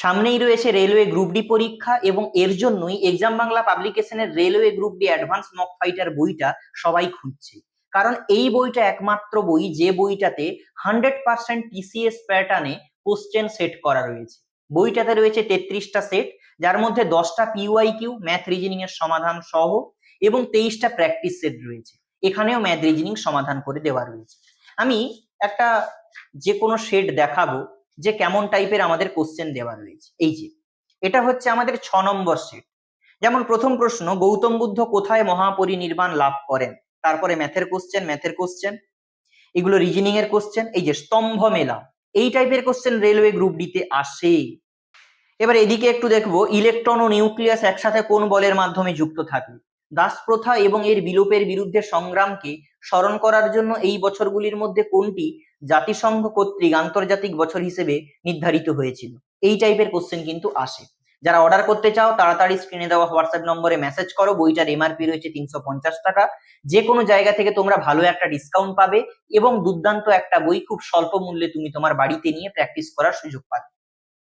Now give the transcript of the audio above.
সামনেই রয়েছে railway group D পরীক্ষা এবং এর জন্যই exam Bangla পাবলিকেশনের railway group D advance mock fighter বইটা সবাই খুঁজছে। কারণ এই বইটা একমাত্র বই যে বইটাতে হান্ড্রেড পার্সেন্ট টিসিএস প্যাটার্নে কোশ্চেন সেট করা রয়েছে। বইটাতে রয়েছে তেত্রিশটা সেট যার মধ্যে দশটা পিওয়াই কিউ ম্যাথ রিজনিং এর সমাধান সহ এবং তেইশটা প্র্যাকটিস সেট রয়েছে। এখানেও ম্যাথ রিজনিং সমাধান করে দেওয়া রয়েছে। আমি একটা যে কোনো শেড দেখাবো। যে কেমন টাইপের আমাদের কোশ্চেন দেওয়া রয়েছে। এই যে, এটা হচ্ছে আমাদের ছ নম্বর সেট যেমন প্রথম প্রশ্ন, গৌতম বুদ্ধ কোথায় মহাপরিনির্বাণ লাভ করেন? তারপরে ম্যাথের কোশ্চেন ম্যাথের কোশ্চেন এগুলো রিজনিং এর কোশ্চেন এই যে স্তম্ভ মেলা, এই টাইপের কোশ্চেন রেলওয়ে গ্রুপ ডিতে আসে। এবার এদিকে একটু দেখব ইলেকট্রন ও নিউক্লিয়াস একসাথে কোন বলের মাধ্যমে যুক্ত থাকে? দাস প্রথা এবং এর বিলোপের বিরুদ্ধে সংগ্রামকে স্মরণ করার জন্য এই বছরগুলির মধ্যে কোনটি জাতিসংঘ কর্তৃক আন্তর্জাতিক বছর হিসেবে নির্ধারিত হয়েছিল? এই টাইপের কোশ্চেন কিন্তু আসে। যারা অর্ডার করতে চাও, তাড়াতাড়ি স্ক্রিনে দেওয়া হোয়াটসঅ্যাপ নম্বরে মেসেজ করো। বইটার এমআরপি রয়েছে তিনশো পঞ্চাশ টাকা। যে কোনো জায়গা থেকে তোমরা ভালো একটা ডিসকাউন্ট পাবে এবং দুর্দান্ত একটা বই খুব স্বল্প মূল্যে তুমি তোমার বাড়িতে নিয়ে প্র্যাকটিস করার সুযোগ পাবে।